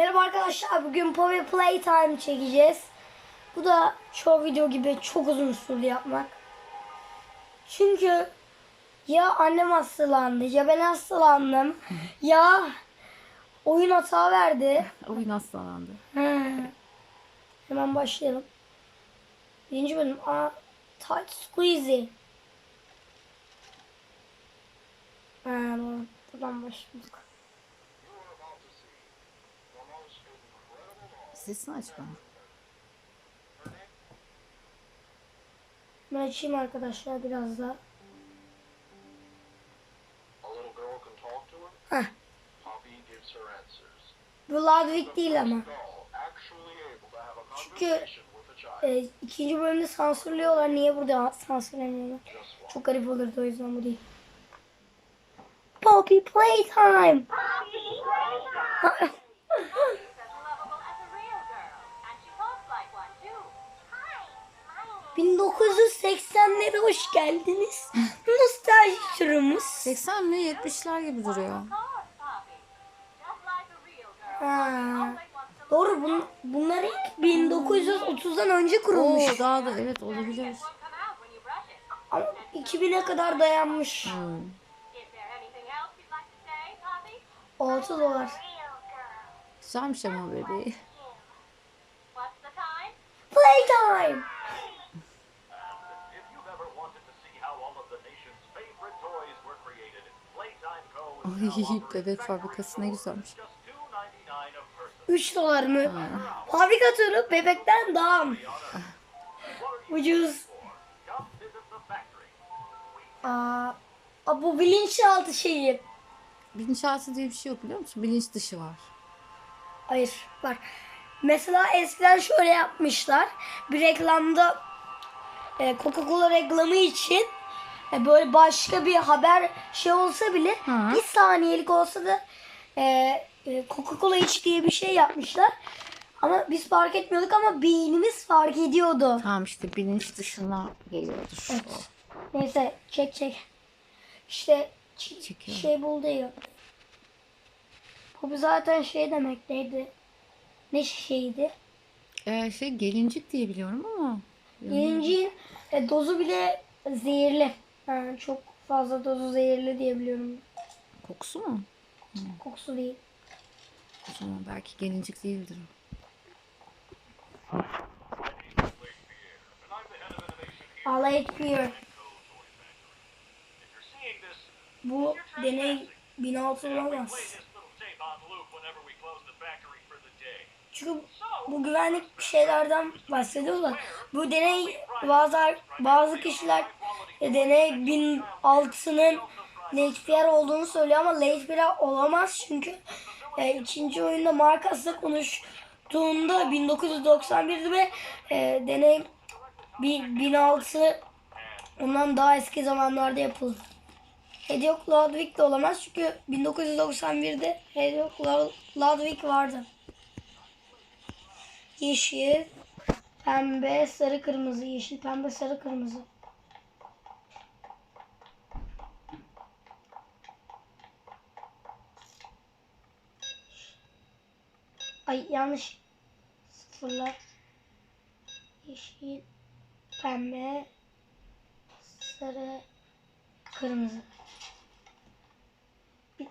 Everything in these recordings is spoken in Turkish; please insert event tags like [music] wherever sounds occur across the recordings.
Merhaba arkadaşlar bugün Power Playtime çekeceğiz. Bu da çoğu video gibi çok uzun sürdü yapmak. Çünkü ya annem hastalandı ya ben hastalandım [laughs] ya oyun hata verdi. Oyun hastalandı. He. Hemen başlayalım. Birinci bölüm. Aa, tight squeezy. Ha. Buradan başladık. Sesini aç bana. Ben açayım arkadaşlar biraz daha. A little girl can talk to her. Heh. Poppy gives her answers. Bu Ludwig değil ama. Çünkü e, ikinci bölümde sansürlüyorlar. Niye burada one. Çok garip olurdu o yüzden bu değil. Poppy Playtime. as [laughs] lovable 1980'lere hoş geldiniz. [laughs] Nostalji turumuz. 80 mi 70'ler gibi duruyor. Ha. Doğru bun, bunlar ilk 1930'dan önce kurulmuş. Oo daha da evet olabilir. Ama 2000'e kadar dayanmış. Hmm. Is there anything else you'd like to say, Poppy? 6 dolar. Güzelmiş ama bebeği. Playtime. Ay bebek fabrikası ne güzelmiş. Just $2.99 a person. 3 dolar mı? Fabrika turu bebekten daha ucuz. Aa, aa, bu bilinçaltı şeyi. Bilinçaltı diye bir şey yok biliyor musun? Bilinç dışı var. Hayır var. Mesela eskiden şöyle yapmışlar. Bir reklamda e, Coca-Cola reklamı için e, böyle başka bir haber şey olsa bile Hı. bir saniyelik olsa da e, e, Coca-Cola iç diye bir şey yapmışlar. Ama biz fark etmiyorduk ama beynimiz fark ediyordu. Tamam işte bilinç dışına geliyordur. Evet. Neyse çek çek. İşte Çekiyorum. şey buldu ya. Bu zaten şey demekteydi. Ne şeydi? Ee, şey gelincik diye biliyorum ama. Birincinin e, dozu bile zehirli. Yani çok fazla dozu zehirli diye biliyorum. Kokusu mu? Kokusu değil. O zaman belki gelincik değildir o. Alay etmiyor. Bu deney 1600 play olamaz. Çünkü bu güvenlik şeylerden bahsediyorlar. Bu deney bazı bazı kişiler deney 1006'nın LHPR olduğunu söylüyor ama LHPR olamaz çünkü e, ikinci oyunda markasla konuştuğunda 1991'di ve e, deney bir 1006 ondan daha eski zamanlarda yapıldı. Hediok Ludwig de olamaz çünkü 1991'de Hediok Ludwig vardı. Yeşil, pembe, sarı, kırmızı. Yeşil, pembe, sarı, kırmızı. Ay yanlış. Sıfırlar. Yeşil, pembe, sarı, kırmızı. Bir,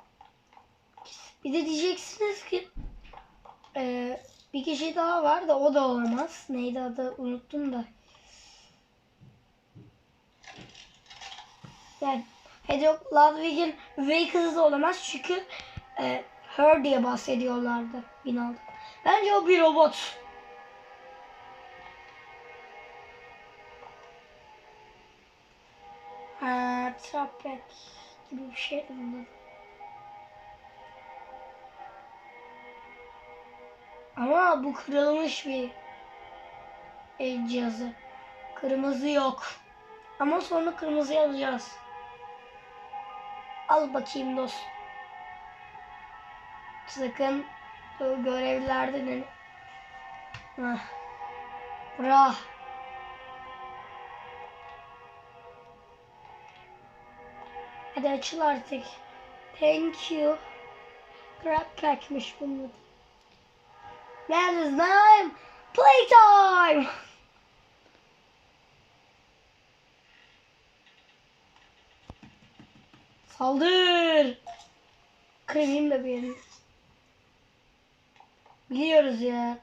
bir de diyeceksiniz ki ee, bir kişi daha var da o da olamaz. Neydi adı unuttum da. Yani Hedok Ludwig'in kızı da olamaz çünkü e, Her diye bahsediyorlardı binalda. Bence o bir robot. Ha, Trapek gibi bir şey bunlar. Ama bu kırılmış bir el cihazı. Kırmızı yok. Ama sonra kırmızı yazacağız. Al bakayım dost. Sakın görevlerde de... Hah. Bra. Hadi açıl artık. Thank you. Crab packmiş bunun adı. Now is time. Playtime. Saldır. Kırayım da bir yerini. Biliyoruz ya.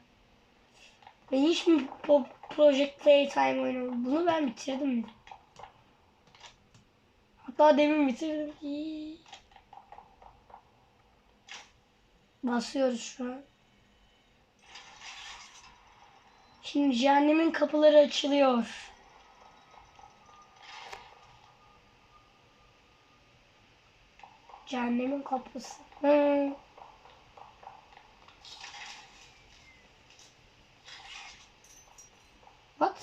Ben hiç mi po- Project Playtime oynadım? Bunu ben bitirdim mi? Hatta demin bitirdim. İyi. Basıyoruz şu an. Şimdi cehennemin kapıları açılıyor. Cehennemin kapısı. Hı. What?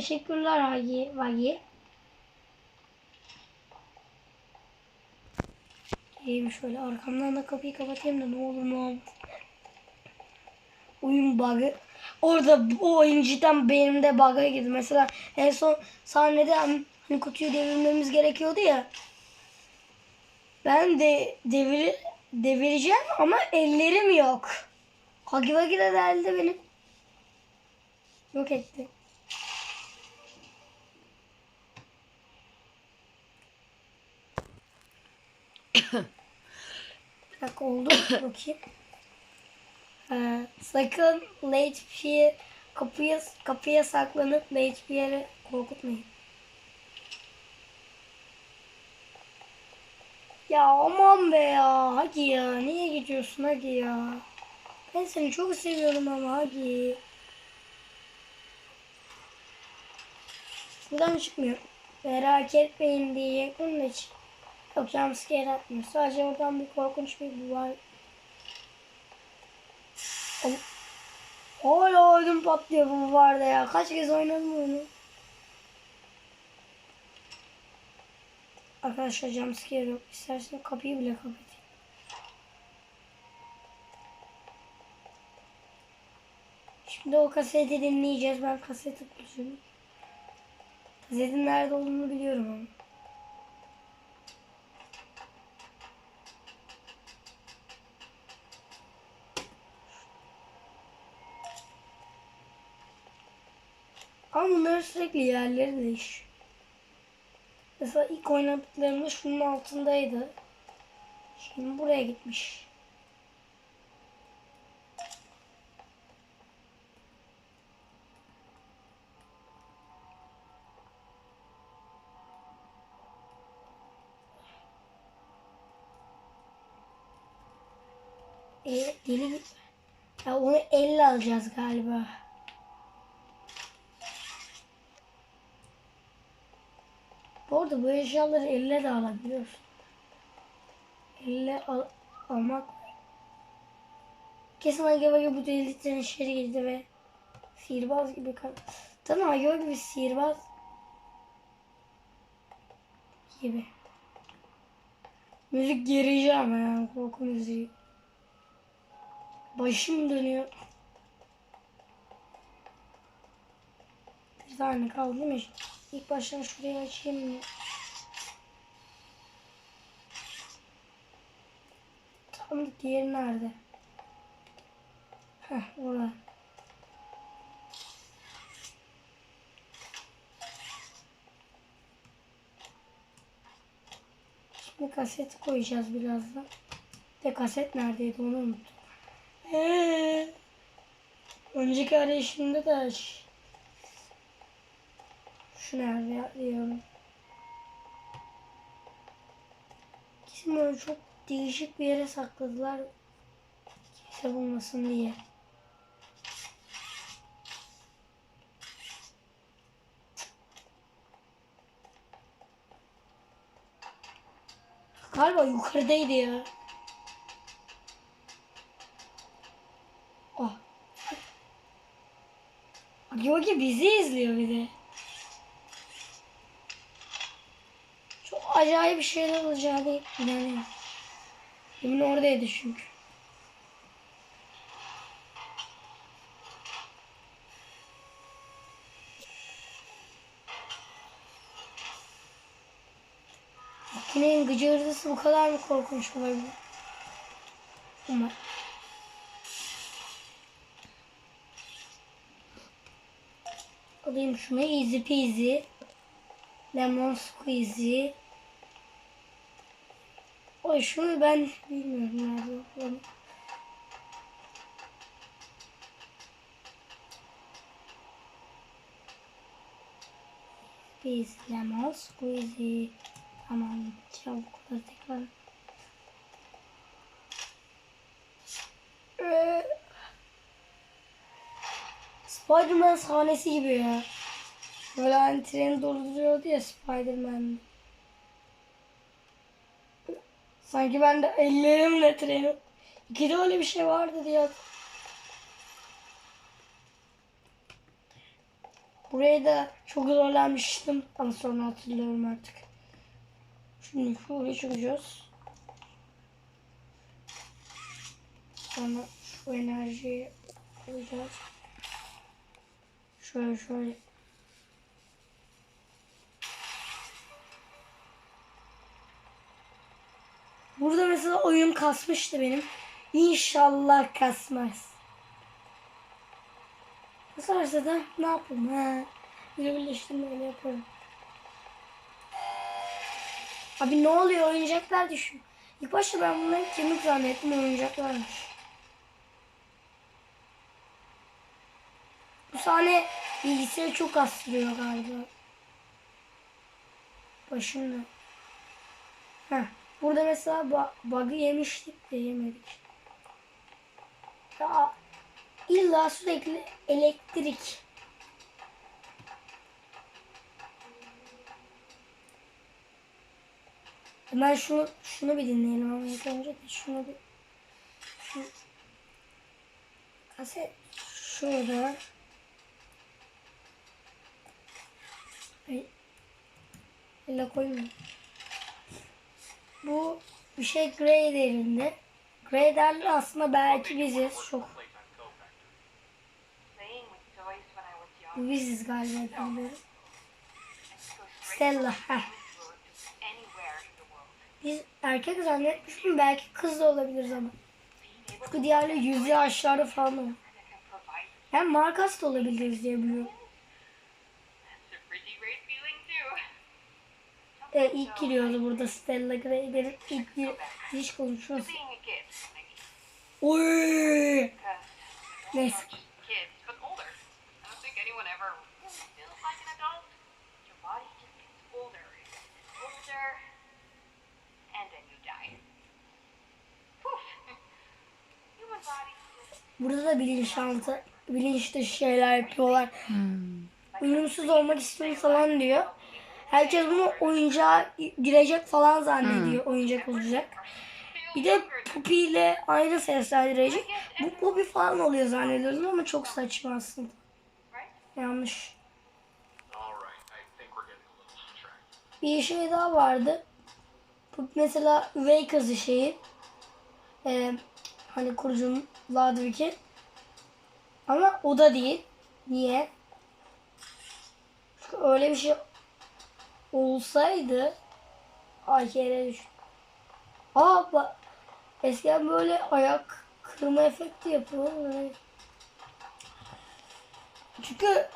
Teşekkürler Hagi. Vagi. İyiyim şöyle arkamdan da kapıyı kapatayım da ne olur ne olmaz. Oyun bug'ı. Orada bu oyun cidden benim de bug'a girdi. Mesela en son sahnede hani kutuyu devirmemiz gerekiyordu ya. Ben de devir devireceğim ama ellerim yok. Hagi Vagi de deldi benim. Yok etti. Bir dakika oldu bakayım. Ee, sakın late fee kapıya kapıya saklanıp late fee'leri korkutmayın. Ya aman be ya. Hadi ya. Niye gidiyorsun hadi ya. Ben seni çok seviyorum ama hadi. Buradan çıkmıyor. Merak etmeyin diyecektim de hiç. Yok jumpscare atmıyor. Sadece oradan bir korkunç bir var. Al- Hala ödüm patlıyor bu varda ya. Kaç kez oynadım onu. Arkadaşlar jumpscare yok. İstersen kapıyı bile kapatayım. Şimdi o kaseti dinleyeceğiz. Ben kaseti bulacağım. Kasetin nerede olduğunu biliyorum ama. Ama bunların sürekli yerleri değiş. Mesela ilk oynadıklarımda şunun altındaydı. Şimdi buraya gitmiş. E, deli. Ya onu elle alacağız galiba. Arada bu eşyaları elle de alabiliyorsun. Elle al almak Kesin Ageva bu delikten içeri girdi ve sihirbaz gibi kal. Tamam Ageva gibi sihirbaz gibi. Müzik ama ya korku müziği. Başım dönüyor. Bir tane kaldı değil mi? İlk baştan şurayı açayım mı? Tam diğeri nerede? Heh orada. Şimdi kaset koyacağız birazdan. De kaset neredeydi onu unuttum. Ee, önceki arayışımda da aç. Şu nerede ya diyorum. Kesin böyle çok değişik bir yere sakladılar. Kimse bulmasın diye. Galiba yukarıdaydı ya. Oh. Yogi bizi izliyor bir de. acayip bir şeyler olacağını inanıyorum. Emin oradaydı çünkü. Makinenin gıcırdısı bu kadar mı korkunç olabilir? Umarım. Alayım şunu easy peasy. Lemon squeezy. Oy şunu ben bilmiyorum nerede. Biz lemon squeezy. Tamam çabuk da tekrar. Ee, Spider-Man sahnesi gibi ya. Böyle hani treni durduruyordu ya Spider-Man. Sanki ben de ellerimle treni... İkide öyle bir şey vardı diye. Burayı da çok zorlanmıştım ama sonra hatırlıyorum artık. Şimdi şuraya çıkacağız. Sonra şu enerjiyi koyacağız. Şöyle şöyle. Burada mesela oyun kasmıştı benim. İnşallah kasmaz. Kasarsa da ne yapayım ha? Bir birleştirmeyle yaparım. Abi ne oluyor oyuncaklar düşüyor. İlk başta ben bunları kemik zannettim oyuncaklarmış. Bu sahne bilgisayarı çok astırıyor galiba. Başımda. Heh. Burada mesela bug'ı yemiştik de yemedik. Ya illa sürekli elektrik. Ben şunu şunu bir dinleyelim ama ilk önce şunu bir şu kaset şurada Ay. Elle koyma. Bu bir şey Grey derinde. Grey derli aslında belki biziz. Çok young. biziz galiba. Stella. Heh. Biz erkek zannetmişim belki kız da olabiliriz ama. Çünkü diğerleri yüzü yaşlarda falan Hem markas da olabiliriz diye biliyorum. Ee, ilk giriyordu burada Stella Grey'lerin ilk bir giriş konuşması. Oy! Neyse. Burada da bilinçaltı, bilinç dışı şeyler yapıyorlar. Uyumsuz olmak istiyorum falan diyor. Herkes bunu oyuncağa girecek falan zannediyor. Oyuncak olacak. Bir de Puppy ile aynı seslendirecek. Bu Puppy falan oluyor zannediyoruz ama çok saçma aslında. Yanlış. Bir şey daha vardı. Mesela üvey kızı şeyi. Ee, hani kurucunun Ludwig'i. Ama o da değil. Niye? Çünkü öyle bir şey olsaydı ay yere düş. Aa bak eskiden böyle ayak kırma efekti yapıyor. Çünkü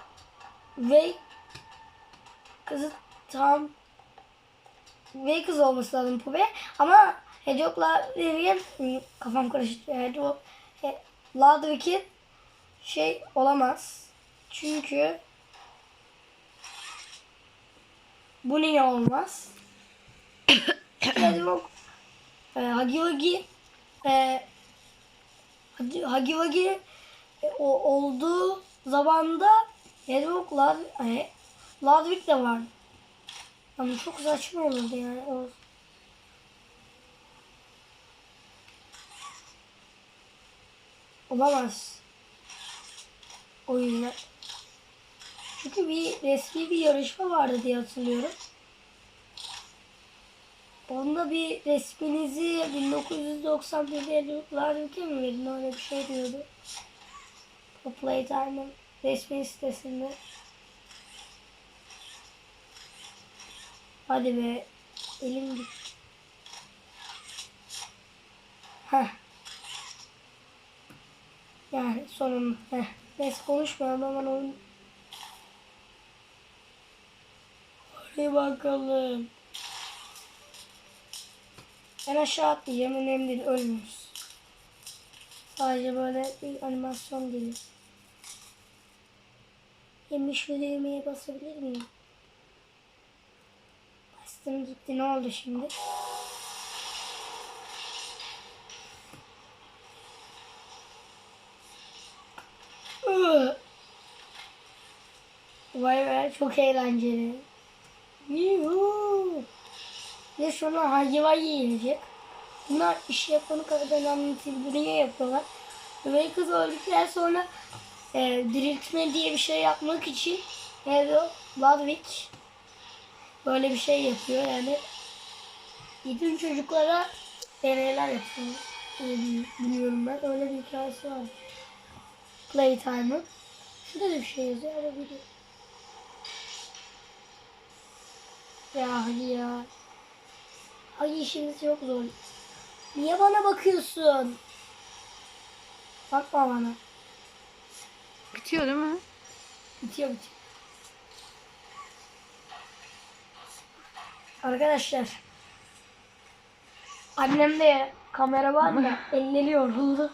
ve kızı tam ve kız olması lazım Puppy ama Hedgehog'la Vivian kafam karıştı. Hedgehog He- Ludwig'in şey olamaz. Çünkü bu niye olmaz? [coughs] Hedgehog e, Huggy Wuggy e, Huggy Wuggy e, o, olduğu zamanda Hedgehog Lud, e, Ludwig de var. Ama çok saçma olurdu yani. O, olamaz. O yüzden. Çünkü bir resmi bir yarışma vardı diye hatırlıyorum. Onda bir resminizi 1991'de Edward ülke mi verin öyle bir şey diyordu. O Playtime'ın resmi sitesinde. Hadi be. Elim git. Heh. Yani sonunda. Heh. Neyse konuşmayalım hemen oyun. Hadi bakalım. Ben aşağı atlayacağım. Önemli değil. Ölmüyoruz. Sadece böyle bir animasyon gelir. Yemiş şu düğmeye basabilir miyim? Bastım gitti. Ne oldu şimdi? Vay be çok eğlenceli. Yuhuu. Ve sonra hayvan yiyecek. Bunlar iş yapanı kadar önemli niye yapıyorlar? Ve kız öldükten sonra e, diriltme diye bir şey yapmak için o? Ludwig böyle bir şey yapıyor yani. Bütün çocuklara deneyler yapıyor. Biliyorum ben. Öyle bir hikayesi var. Playtime'ın. Şurada da bir şey yazıyor ama biliyorum. Ya hadi ya. Ay işimiz çok zor. Niye bana bakıyorsun? Bakma bana. Bitiyor değil mi? Bitiyor bitiyor. Arkadaşlar. Annem de kamera var ya elleri yoruldu.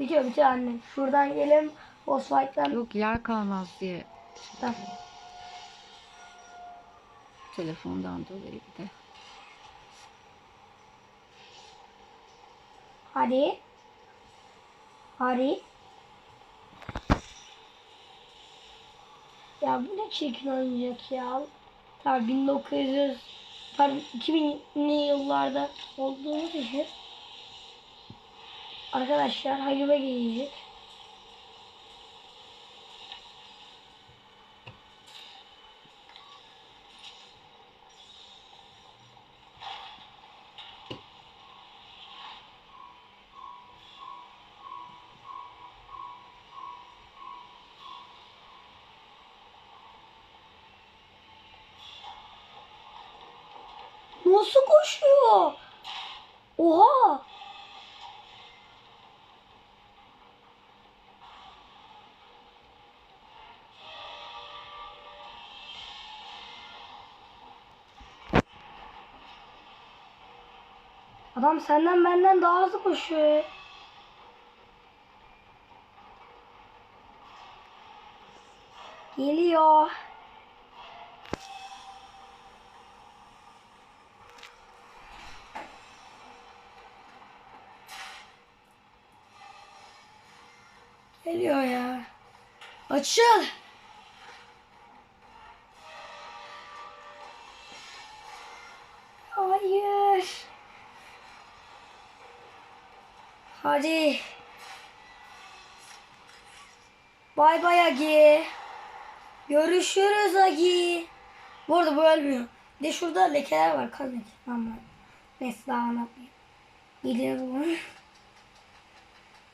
Bitiyor bitiyor annem. Şuradan gelin boss fight'tan. Yok yer kalmaz diye. Tamam. Telefondan dolayı bir de. Hadi. Hadi. Ya bu ne çirkin oyuncak ya. Tabii 1900 pardon 2000'li yıllarda olduğumuz için arkadaşlar hayıma gelecek. Nasıl koşuyor? Oha! Adam senden benden daha hızlı koşuyor. Geliyor. Geliyor ya. Açıl. Hayır. Hadi. Bay bay Agi. Görüşürüz Agi. Bu arada bu ölmüyor. Bir de şurada lekeler var. Leke. Ama neyse daha anlatmayayım. Gidiyoruz.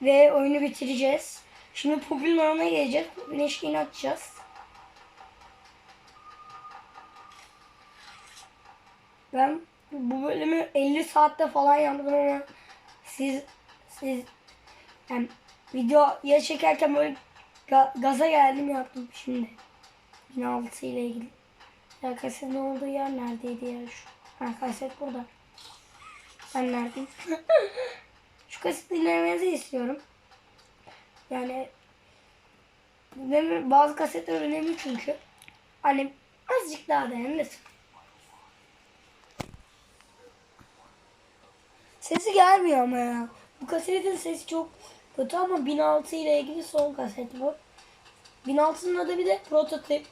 Ve oyunu bitireceğiz. Şimdi popülün yanına geleceğiz. Popülün eşliğini açacağız. Ben bu bölümü 50 saatte falan yaptım ama siz siz yani video ya çekerken böyle ga- gaza geldim yaptım şimdi. 1006 ile ilgili. Ya kasetin olduğu yer neredeydi ya şu? Ha kaset burada. Ben neredeyim? [laughs] Şu kaset dinlemenizi istiyorum. Yani benim bazı kasetler önemli çünkü. Hani azıcık daha lütfen. Sesi gelmiyor ama ya. Bu kasetin sesi çok kötü ama 1006 ile ilgili son kaset bu. 1006'nın adı bir de prototip.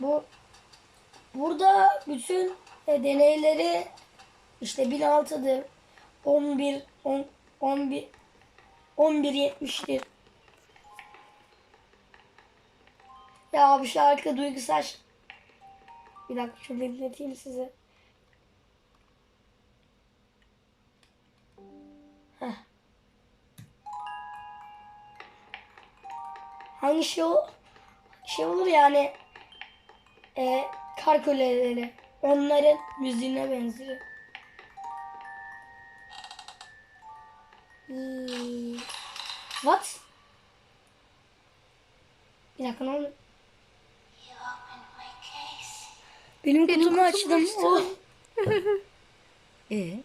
Bu burada bütün e, deneyleri işte 1006'dır. 11 10 11 11 70'tir. Ya bu şarkı duygusal. Bir dakika şunu dinleteyim size. Heh. Hangi şey o? Şey olur yani e, kar köleleri. Onların müziğine benziyor. What? Bir dakika ne oldu? You opened my cage. Benim, Benim kutumu açtım. Oh. [laughs] E.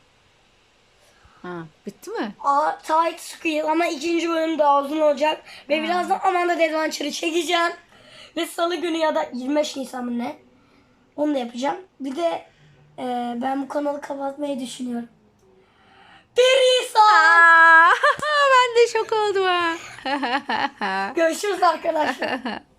Ha, bitti mi? Aa, Tight Squeal ama ikinci bölüm daha uzun olacak. Ve birazdan Amanda Adventure'ı çekeceğim. Ve salı günü ya da 25 Nisan mı ne? Onu da yapacağım. Bir de e, ben bu kanalı kapatmayı düşünüyorum. Bir Nisan. Aa, [laughs] ben de şok oldum ha. [laughs] Görüşürüz arkadaşlar. [laughs]